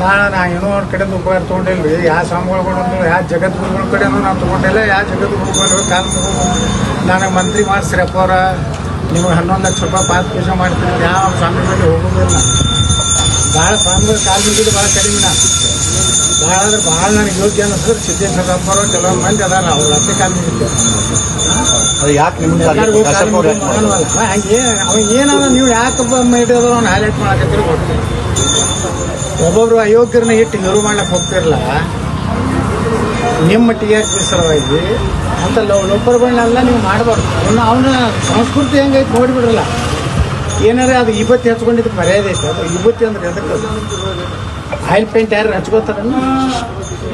ನಾಳೆ ನಾ ಏನೋ ಅವ್ರ ಕಡೆಯಿಂದ ಉಪಕಾರ ತೊಗೊಂಡಿಲ್ರಿ. ಯಾವ ಸ್ವಾಮಿಗಳು ಯಾವ ಜಗದ್ಗುರುಗಳ ಕಡೆನೂ ನಾನು ತೊಗೊಂಡಿಲ್ಲ ಯಾವ ಜಗದ್ಗುರುಗಳು ಕಾಲ ನನಗೆ ಮಂತ್ರಿ ಮಾಡಿಸ್ರಪ್ಪ ನೀವು ನಿಮಗೆ ಹನ್ನೊಂದು ಲಕ್ಷ ರೂಪಾಯಿ ಪಾದ ಪೂಜೆ ಮಾಡ್ತೀನಿ. ಯಾವ ಸ್ವಾಮಿಗಳಿಗೆ ಹೋಗೋದಿಲ್ಲ ಭಾಳ ಸ್ವಾಮಿಗಳು ಕಾಲ ಮುಗಿದು ಭಾಳ ಕಡಿಮೆ ನಾ. ಭಾಳ ಅಂದ್ರೆ ಭಾಳ ನನಗೆ ಯೋಗ್ಯ ಅನ್ನಿಸಿದ್ರೆ ಸಿದ್ದೇಶ್ವರಪ್ಪ ಅವರು ಕೆಲವೊಂದು ಮಂದಿ ಅದಾರ ಅವ್ರ ಹತ್ತೆ ಕಾಲ ಮುಗಿದ್ದೆ ಅದು ಯಾಕೆ ನಿಮ್ಗೆ ಅವ್ರು? ಯಾಕೆ. ಹಂಗೆ ಅವ ಏನಾದ ನೀವು ಯಾಕಪ್ಪ ಮಾಡಿದ್ರು ಅವ್ನು ಹೈಲೈಟ್ ಮಾಡಕತ್ತೀರಿ ಗೊತ್ತಿಲ್ಲ. ಒಬ್ಬೊಬ್ರು ಅಯೋಗ್ಯರನ್ನ ಇಟ್ಟು ನೆರವು ಮಾಡ್ಲಿಕ್ಕೆ ಹೋಗ್ತಿರಲ್ಲ ನಿಮ್ಮ ಮಟ್ಟಿಗೆ ಆರ್ ಪಿ ಸಲುವಾಗಿ ಅಂತ ಲೋಪರ್ಗಳನ್ನೆಲ್ಲ ನೀವು ಮಾಡಬಾರ್ದು. ಅವನ್ನ ಅವನ ಸಂಸ್ಕೃತಿ ಹೆಂಗೈತೆ ನೋಡಿಬಿಡ್ರಲ್ಲ ಏನಾರ ಅದು ಇಬ್ಬತ್ತಿ ಹಚ್ಕೊಂಡಿದ್ದು ಮರ್ಯಾದೆ ಐತೆ. ಅದು ಇಬ್ಬತ್ತಿ ಅಂದ್ರೆ ಎದಕ್ಕೆ ಆಯಿಲ್ ಪೇಂಟ್ ಯಾರು ಹಚ್ಕೋತಾರ?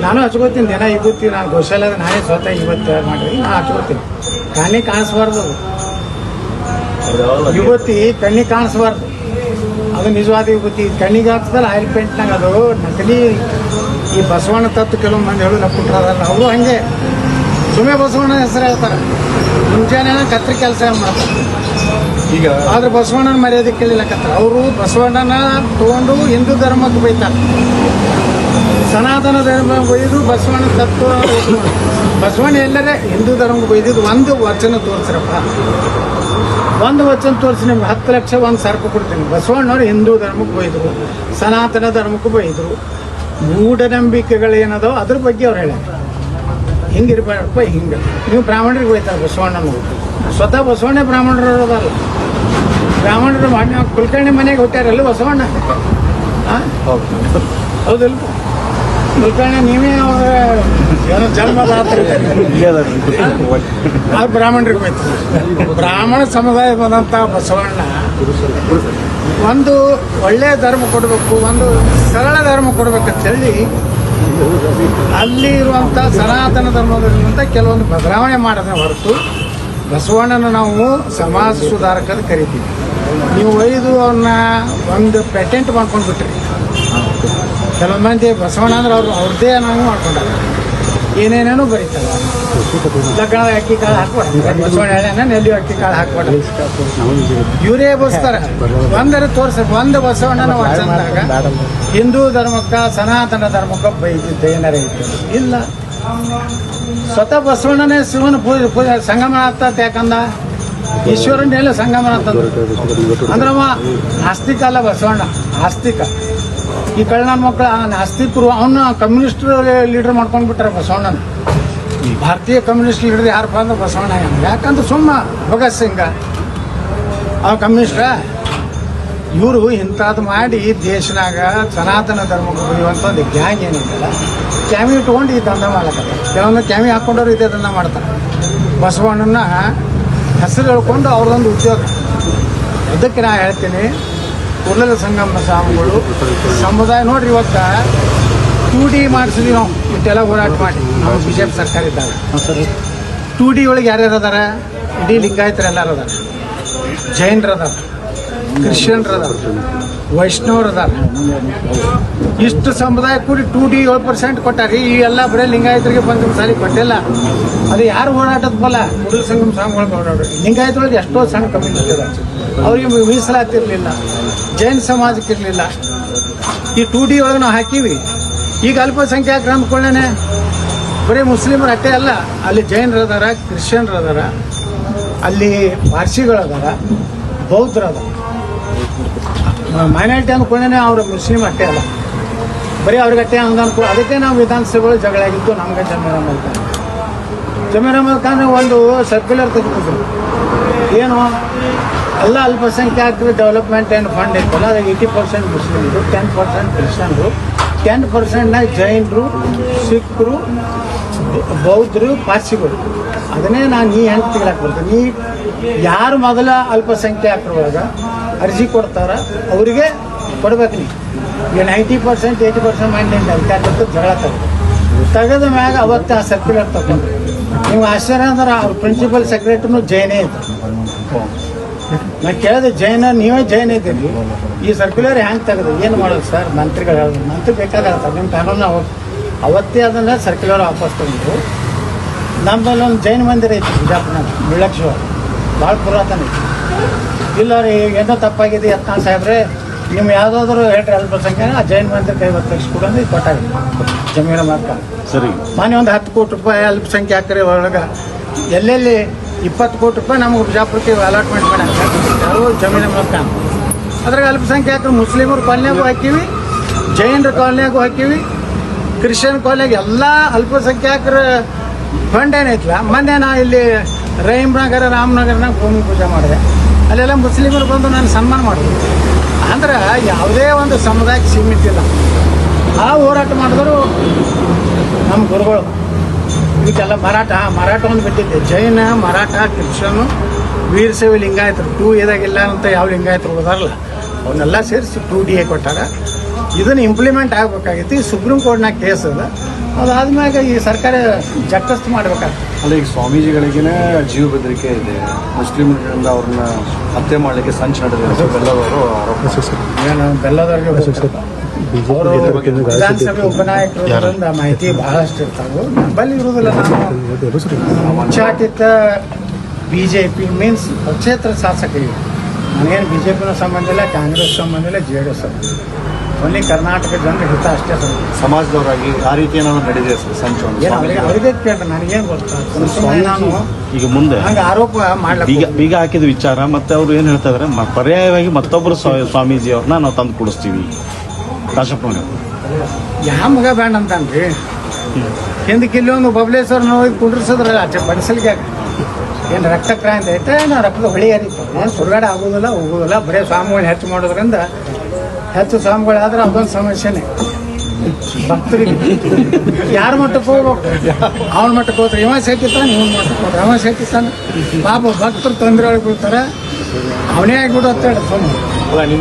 ನಾನು ಹಚ್ಕೋತೀನಿ ದಿನ ಇಬ್ಬತ್ತಿ ನಾನು ಗೋಶಾಲದ ನಾನೇ ಸ್ವತಃ ಇವತ್ತು ಮಾಡಿರಿ? ನಾನು ಹಚ್ಕೋತೀನಿ. ಕಣ್ಣಿ ಕಾಣಿಸ್ಬಾರ್ದು ಇವತ್ತಿ ಕಣ್ಣಿ ಕಣ್ಣಿಗೆ ಕಾಣಿಸ್ಬಾರ್ದು. ಅದು ನಿಜವಾದ ವಿಭೂತಿ ಕಣ್ಣಿಗೆ ಹಾಕ್ತದಲ್ಲ ಆಯಿಲ್ ಪೇಂಟ್ನಾಗ ಅದು ನಕಲಿ ಈ ಬಸವಣ್ಣ ತತ್ತು ಕೆಲವು ಮಂದಿ ಹೇಳು ನಕ್ಕುಟ್ರದಲ್ಲ ಅವರು ಹಂಗೆ. ಸುಮ್ಮನೆ ಬಸವಣ್ಣ ಹೆಸರು ಹೇಳ್ತಾರೆ. ಮುಂಜಾನೆ ಕತ್ರಿ ಕೆಲಸ ಮಾಡ್ತಾರೆ. ಈಗ ಆದ್ರೆ ಬಸವಣ್ಣನ ಮರ್ಯಾದೆ ಕೇಳಿಲ್ಲಕತ್ತಾರೆ ಅವರು ಬಸವಣ್ಣನ ತಗೊಂಡು ಹಿಂದೂ ಧರ್ಮಕ್ಕೆ ಬೈತಾರೆ. ಸನಾತನ ಧರ್ಮ ಬೈದು ಬಸವಣ್ಣ ತತ್ವ ಬಸವಣ್ಣ ಎಲ್ಲರೇ ಹಿಂದೂ ಧರ್ಮಕ್ಕೆ ಬೈದಿದ್ದು ಒಂದು ವಚನ ತೋರಿಸ್ರಪ್ಪ. ಒಂದು ವಚನ ತೋರಿಸಿ ನಿಮ್ಗೆ ಹತ್ತು ಲಕ್ಷ ಒಂದು ಸರ್ಕು ಕೊಡ್ತೀನಿ. ಬಸವಣ್ಣವ್ರು ಹಿಂದೂ ಧರ್ಮಕ್ಕೆ ಬೈದರು ಸನಾತನ ಧರ್ಮಕ್ಕೂ ಬೈದರು ಮೂಢನಂಬಿಕೆಗಳೇನದೋ ಅದ್ರ ಬಗ್ಗೆ ಅವ್ರು ಹೇಳ್ಯಾರ ಹಿಂಗಿರ್ಬೇಡಪ್ಪ, ಹಿಂಗೆ. ನೀವು ಬ್ರಾಹ್ಮಣರಿಗೆ ಬೈತಾರೆ ಬಸವಣ್ಣನ ಸ್ವತಃ ಬಸವಣ್ಣ ಬ್ರಾಹ್ಮಣರು ಅದಲ್ಲ ಬ್ರಾಹ್ಮಣರು ಕುಲಕರ್ಣಿ ಮನೆಗೆ ಹೊಟ್ಟಾರಲ್ಲ ಬಸವಣ್ಣ? ಹಾಂ ಹೌದು ಕುಲಕರ್ಣಿ ನೀವೇ ಅವ್ರ ಬ್ರಾಹ್ಮಣರಿಗೆ ಬ್ರಾಹ್ಮಣ ಸಮುದಾಯ ಬಂದಂಥ ಬಸವಣ್ಣ ಒಂದು ಒಳ್ಳೆಯ ಧರ್ಮ ಕೊಡಬೇಕು, ಒಂದು ಸರಳ ಧರ್ಮ ಕೊಡ್ಬೇಕಂತ ಹೇಳಿ ಅಲ್ಲಿ ಇರುವಂಥ ಸನಾತನ ಧರ್ಮದಲ್ಲಿರುವಂಥ ಕೆಲವೊಂದು ಬದಲಾವಣೆ ಮಾಡದ ಹೊರತು ಬಸವಣ್ಣನ ನಾವು ಸಮಾಜ ಸುಧಾರಕ ಕರಿತೀವಿ. ನೀವು ಒಯ್ದು ಅವ್ರನ್ನ ಒಂದು ಪೇಟೆಂಟ್ ಮಾಡ್ಕೊಂಡು ಬಿಟ್ರಿ ಕೆಲವೊಂದು ಮಂದಿ ಬಸವಣ್ಣ ಅಂದ್ರೆ ಅವ್ರು ಅವ್ರದ್ದೇ ನಾವು ಮಾಡ್ಕೊಂಡಾರ. ಏನೇನೇನೋ ಬರೀತಾರೆ. ಲಗ್ನದ ಅಕ್ಕಿ ಕಾಳು ಹಾಕ್ಬಾರ್ದು ಬಸವಣ್ಣ ನೆಲ್ಲಿ ಅಕ್ಕಿ ಕಾಳು ಹಾಕ್ಬಾರ್ದು ಇವರೇ ಬಸ್ತಾರ. ಬಂದರೆ ತೋರ್ಸ ಒಂದು ಬಸವಣ್ಣನ ವಚನದಾಗ, ಹಿಂದೂ ಧರ್ಮಕ್ಕ, ಸನಾತನ ಧರ್ಮಕ್ಕ ಬೈದಿದ್ದ ಏನಾರ ಇತ್ತು? ಇಲ್ಲ. ಸ್ವತಃ ಬಸವಣ್ಣನೇ ಶಿವನ ಪೂಜೆ ಪೂಜೆ, ಸಂಗಮ ಆಗ್ತದೆ ಯಾಕಂದ? ಈಶ್ವರನ್ನೆಲ್ಲ ಸಂಗಮನ ಅಂತಂದ್ರು ಅಂದ್ರಮ್ಮ ಆಸ್ತಿಕ ಅಲ್ಲ ಬಸವಣ್ಣ, ಆಸ್ತಿಕ. ಈ ಕಳ್ಳನ ಮಕ್ಕಳ ನಾಸ್ತಿಕರು ಅವನ್ನ ಕಮ್ಯುನಿಸ್ಟ್ ಲೀಡರ್ ಮಾಡ್ಕೊಂಡು ಬಿಟ್ಟಾರೆ ಬಸವಣ್ಣನ. ಭಾರತೀಯ ಕಮ್ಯುನಿಸ್ಟ್ ಲೀಡರ್ ಯಾರಪ್ಪ ಅಂದ್ರೆ ಬಸವಣ್ಣ ಯಾಕಂದ್ರೆ ಸುಮ್ಮ ಭಗತ್ ಸಿಂಗ. ಅವ ಕಮ್ಯುನಿಸ್ಟ ಇವರು ಇಂಥದ್ದು ಮಾಡಿ ದೇಶನಾಗ ಸನಾತನ ಧರ್ಮಕ್ಕೆ ಬೆಳೆಯುವಂಥ ಒಂದು ಗ್ಯಾಂಗ್ ಏನಿದೆಯಲ್ಲ, ಕ್ಯಾಮಿ ಇಟ್ಕೊಂಡು ಈ ದಂಧ ಮಾಡ್ಲಕ್ಕ ಕೆಲವೊಂದು ಕ್ಯಾಮಿ ಹಾಕ್ಕೊಂಡವ್ರು ಇದೇ ದಂಧ ಮಾಡ್ತಾರೆ. ಬಸವಣ್ಣನ ಹೆಸರು ಹೇಳ್ಕೊಂಡು ಅವ್ರದೊಂದು ಉದ್ಯೋಗ. ಅದಕ್ಕೆ ನಾ ಹೇಳ್ತೀನಿ ಕುರ್ಲದ ಸಂಗಮ ಸ್ವಾಮಿಗಳು. ಸಮುದಾಯ ನೋಡ್ರಿ ಇವತ್ತ ಟೂ ಡಿ ಮಾಡಿಸಿದ್ವಿ ನಾವು. ಇಷ್ಟೆಲ್ಲ ಹೋರಾಟ ಮಾಡಿ. ನಾವು ಬಿ ಜೆ ಪಿ ಸರ್ಕಾರ ಇದ್ದಾಗ ಟೂ ಡಿ ಒಳಗೆ ಯಾರ್ಯಾರು ಅದಾರ? ಇಡೀ ಲಿಂಗಾಯತರು ಎಲ್ಲರೂ ಅದಾರ. ಜೈನರು ಅದಾರ ಕ್ರಿಶ್ಚಿಯನ್ರು ವೈಷ್ಣವ್ರ ವೈಷ್ಣವರು ಅದಾರ ಇಷ್ಟು ಸಮುದಾಯ ಕೂಡಿ ಟೂ ಡಿ ಏಳು ಪರ್ಸೆಂಟ್ ಕೊಟ್ಟಾರಿ. ಈ ಎಲ್ಲ ಬರೀ ಲಿಂಗಾಯತರಿಗೆ ಬಂದ ಸಾಲಿ ಕೊಟ್ಟಿಲ್ಲ. ಅದು ಯಾರು ಹೋರಾಟದ ಬಲ? ಕುಡಲ ಸಂಗಮ ಸ್ವಾಮಿಗಳು ಹೋರಾಟ ಲಿಂಗಾಯತರೊಳಗೆ ಎಷ್ಟೋ ಸಣ್ಣ ಕಮ್ಮಿ ಅದ ಅವ್ರಿಗೆ ಮೀಸಲಾತಿ ಇರಲಿಲ್ಲ ಜೈನ ಸಮಾಜಕ್ಕೆ ಇರಲಿಲ್ಲ ಈ ಟೂ ಡಿ ಒಳಗೆ ನಾವು ಹಾಕೀವಿ. ಈಗ ಅಲ್ಪಸಂಖ್ಯಾತ ಅಂದ್ಕೊಳ್ಳೇನೆ ಬರೀ ಮುಸ್ಲಿಮರು ಅಟ್ಟೆ ಅಲ್ಲ. ಅಲ್ಲಿ ಜೈನರು ಅದಾರ ಕ್ರಿಶ್ಚಿಯನ್ರು ಅದಾರ ಅಲ್ಲಿ ಪಾರ್ಸಿಗಳದಾರ ಬೌದ್ಧರದಾರ. ಮೈನಾರಿಟಿ ಅಂದ್ಕೊಂಡೇ ಅವ್ರ ಮುಸ್ಲಿಮ್ ಅಷ್ಟೇ ಅಲ್ಲ. ಬರೀ ಅವ್ರಿಗೆ ಹಂಗೆ ಅನ್ಕೊ ಅದಕ್ಕೆ ನಾವು ವಿಧಾನಸಭೆಗಳು ಜಗಳ ಆಗಿತ್ತು ನಮ್ಗೆ ಜಮೀರ್ ಅಹಮದ್ ಖಾನ್. ಜಮೀರ್ ಅಹಮದ್ ಖಾನ್ ಒಂದು ಸರ್ಕ್ಯುಲರ್ ತೆಗೆದಿದ್ರು ಏನು? ಎಲ್ಲ ಅಲ್ಪಸಂಖ್ಯಾತರ ಡೆವಲಪ್ಮೆಂಟ್ ಏನು ಫಂಡ್ ಇತ್ತಲ್ಲ ಅದಕ್ಕೆ ಏಯ್ಟಿ ಪರ್ಸೆಂಟ್ ಮುಸ್ಲಿಮ್ರು ಟೆನ್ ಪರ್ಸೆಂಟ್ ಕ್ರಿಶ್ಚಿಯನ್ರು ಟೆನ್ ಪರ್ಸೆಂಟ್ನಾಗ ಜೈನರು, ಸಿಖ್ರು, ಬೌದ್ಧರು, ಪಾರ್ಸಿಗಳು. ಅದನ್ನೇ ನಾನು ಈ ಹೆಂಗೆ ತೆಗಿಲಾಕ್ ಬರ್ತೀನಿ. ನೀ ಯಾರು ಮೊದಲ ಅಲ್ಪಸಂಖ್ಯಾತರೊಳಗೆ ಅರ್ಜಿ ಕೊಡ್ತಾರ, ಅವರಿಗೆ ಕೊಡ್ಬೇಕು ನೀವು. ಈಗ ninety percent eighty percent mind ಅಲ್ಕಾಟದ್ದು ಜಗಳ ತೆಗೆದು ತೆಗೆದ ಮ್ಯಾಗ ಅವತ್ತು ಆ ಸರ್ಕ್ಯುಲರ್ ತಗೊಂಡ್ರು. ನೀವು ಆಶ್ಚರ್ಯ ಅಂದ್ರೆ ಅವ್ರ ಪ್ರಿನ್ಸಿಪಲ್ ಸೆಕ್ರೆಟರಿನೂ ಜೈನೇ ಇದ್ರು ನಾ ಕೇಳಿದೆ ಜೈನ, ನೀವೇ ಜೈನ್ ಇದ್ದೀರಿ. ಈ ಸರ್ಕ್ಯುಲರ್ ಹ್ಯಾಂಗೆ ತೆಗೆದು? ಏನು ಮಾಡೋದು ಸರ್? ಮಂತ್ರಿಗಳು ಹೇಳಿದ್ರು ಮಂತ್ರಿ ಬೇಕಾದ್ರೆ ಹೇಳ್ತಾರೆ. ನಿಮ್ಮ ಕಾನೂನು ಅವತ್ತು ಅವತ್ತೇ ಅದನ್ನು ಸರ್ಕ್ಯುಲರ್ ವಾಪಸ್ ತಗೊಂಡ್ರು ನಮ್ಮಲ್ಲಿ ಒಂದು ಜೈನ ಮಂದಿರ ಐತಿ ಬಿಜಾಪುರ ಮುಳ್ಳಕ್ಷ ಭಾಳ ಪುರಾತನ ಐತಿ. ಇಲ್ಲ ರೀ ಏನೋ ತಪ್ಪಾಗಿದೆ ಯತ್ನಾಳ್ ಸಾಹೇಬ್ರೆ ನೀವು ಯಾವುದಾದ್ರು ಹೇಳ್ರಿ ಅಲ್ಪಸಂಖ್ಯಾತ ಆ ಜೈನ್ ಮಂದಿರಕ್ಕೆ ಕೈ ಲಕ್ಷ ಕೊಡೋದು ಕೊಟ್ಟಾಗ ಜಮೀನು ಮಾತ್ರ ಸರಿ. ಮೊನ್ನೆ ಒಂದು ಹತ್ತು ಕೋಟಿ ರೂಪಾಯಿ ಅಲ್ಪಸಂಖ್ಯಾತರ ಒಳಗೆ. ಎಲ್ಲೆಲ್ಲಿ ಇಪ್ಪತ್ತು ಕೋಟಿ ರೂಪಾಯಿ ನಮಗೆ ಬಿಜಾಪುರಕ್ಕೆ ಅಲಾಟ್ಮೆಂಟ್ ಮಾಡಿ ಜಮೀನು ಮಾರ್ಕ ಅದ್ರಾಗ ಅಲ್ಪಸಂಖ್ಯಾತರು ಮುಸ್ಲಿಮರ ಕಾಲನಿಯಾಗೂ ಹಾಕಿವಿ ಜೈನರ ಕಾಲನಿಯಾಗೂ ಹಾಕಿವಿ ಕ್ರಿಶ್ಚಿಯನ್ ಕಾಲನಿಯಾಗ ಎಲ್ಲ ಅಲ್ಪಸಂಖ್ಯಾತರ ಫಂಡ್ ಏನೈತಲ್ಲ ಮೊನ್ನೆ ನಾ ಇಲ್ಲಿ ರಹೀಮ್ನಗರ ರಾಮನಗರನಾಗ ಭೂಮಿ ಪೂಜೆ ಮಾಡಿದೆ. ಅಲ್ಲೆಲ್ಲ ಮುಸ್ಲಿಮರು ಬಂದು ನಾನು ಸನ್ಮಾನ ಮಾಡಿದ್ರು. ಅಂದ್ರೆ ಯಾವುದೇ ಒಂದು ಸಮುದಾಯಕ್ಕೆ ಸೀಮಿತ ಇಲ್ಲ ಆ ಹೋರಾಟ ಮಾಡಿದ್ರು ನಮ್ಮ ಗುರುಗಳು. ಇದಕ್ಕೆಲ್ಲ ಮರಾಠ ಮರಾಠ ಒಂದು ಬಿಟ್ಟಿದ್ದೆ. ಜೈನ, ಮರಾಠ ಕ್ರಿಶ್ಚನು ವೀರಶೈವ ಲಿಂಗಾಯತರು. ಟೂ ಇದಾಗಿಲ್ಲ ಅಂತ ಯಾವ ಲಿಂಗಾಯತರು ಹೋದಾರಲ್ಲ, ಅವನ್ನೆಲ್ಲ ಸೇರಿಸಿ ಟೂ ಡಿ ಎ ಕೊಟ್ಟಾರ. ಇದನ್ನು ಇಂಪ್ಲಿಮೆಂಟ್ ಆಗಬೇಕಾಗಿತ್ತು. ಈ ಸುಪ್ರೀಂ ಕೋರ್ಟ್ನಾಗ ಕೇಸ್ ಅದ. ಅದಾದ್ಮ್ಯಾಗ ಈ ಸರ್ಕಾರ ಜಕ್ಕಸ್ತು ಮಾಡ್ಬೇಕಾಗ್ತದೆ. ಅಲ್ಲ ಈಗ ಸ್ವಾಮೀಜಿಗಳಿಗೇನೆ ಜೀವ ಬೆದರಿಕೆ ಇದೆ. ಮುಸ್ಲಿಮ್ಗಳಿಂದ ಅವ್ರನ್ನ ಹತ್ಯೆ ಮಾಡಲಿಕ್ಕೆ ಸಂಚು ನಡೆದಿದೆ ಬೆಲ್ಲದವರು ಆರೋಪ. ಏನು ಬೆಲ್ಲದವ್ರಿಗೆ. ಅವರು ವಿಧಾನಸಭೆ ಉಪನಾಯಕರಿಂದ ಮಾಹಿತಿ ಬಹಳಷ್ಟು ಇರ್ತಾವೆ. ನಂಬಲ್ಲಿ ಇರುವುದಿಲ್ಲ ನಾನು ಉಚ್ಚಾಟಿತ ಬಿ ಜೆ ಪಿ ಮೀನ್ಸ್ ಪಕ್ಷೇತರ ಶಾಸಕರಿಗೆ. ನನಗೇನು ಬಿ ಜೆ ಪಿನೂ ಸಂಬಂಧ ಇಲ್ಲ ಕಾಂಗ್ರೆಸ್ ಸಂಬಂಧ ಇಲ್ಲ J D S only Karnataka ಜನರ ಹಿತ ಅಷ್ಟೇ ಸಮಾಜದವರಾಗಿ ಆ ರೀತಿ ಏನಾದ್ರು ನಡೆದಿದೆ ಸರ್ ಸಂಚು ಕೇಳ್ರಿ ನನಗೇನು ಗೊತ್ತಾ? ನಾನು ಈಗ ಮುಂದೆ ನಂಗೆ ಆರೋಪ ಮಾಡ್ಲಿಕ್ಕೆ ಬೀಗ ಬೀಗ ಹಾಕಿದ ವಿಚಾರ ಮತ್ತೆ ಅವ್ರು ಏನು ಹೇಳ್ತಾ ಇದಾರೆ? ಪರ್ಯಾಯವಾಗಿ ಮತ್ತೊಬ್ಬರು ಸ್ವಾ- ಸ್ವಾಮೀಜಿ ಅವ್ರನ್ನ ನಾವು ತಂದು ಕೊಡಿಸ್ತೀವಿ. ಕಾಶಪ್ಪನವ್ರು ಯಾವ ಮಗ ಬೇಡ ಅಂತನ್ರಿ? ಹಿಂದಕ್ಕೆ ಇಲ್ಲೊಂದು ಬಬಲೇಶ್ವರ ನೋಡಿ ಕುಂಡ್ರಿಸಿದ್ರಲ್ಲ ಆಚೆ ಬಡಿಸಲಿಕ್ಕೆ ಏನು ರಕ್ತ ಕ್ರಾಂತಿ ಐತೆ? ನಾವು ರಕ್ತದ ಹೊಳಿ ಹರಿತು ಏನು ಸುಡುಗಾಡ ಆಗೋದಿಲ್ಲ ಹೋಗೋದಿಲ್ಲ ಬರೀ ಸ್ವಾಮಿಗಳು ಹೆಚ್ಚು ಮಾಡೋದ್ರಿಂದ ಹೆಚ್ಚು ಸ್ವಾಮಿಗಳಾದ್ರೆ ಅದೊಂದು ಸಮಸ್ಯೆನೇ. ಭಕ್ತರಿಗೆ ಯಾರ ಮಟ್ಟಕ್ಕೆ ಹೋಗ್ಬೇಕು? ಅವ್ನ ಮಟ್ಟಕ್ಕೆ ಹೋದ್ರೆ ಇವ ಸೇತಿತ್ತಾನೆ ಇವನ್ ಮಟ್ಟಕ್ಕೆ ಹೋದ್ರೆ ಅವ ಸೇತಿತ್ತಾನೆ ಪಾಪ ಭಕ್ತರು ತೊಂದರೆ ಒಳಗೆ ಬಿಡ್ತಾರೆ ಅವನೇ ಆಗ್ಬಿಡು ಅಂತ ಹೇಳಿ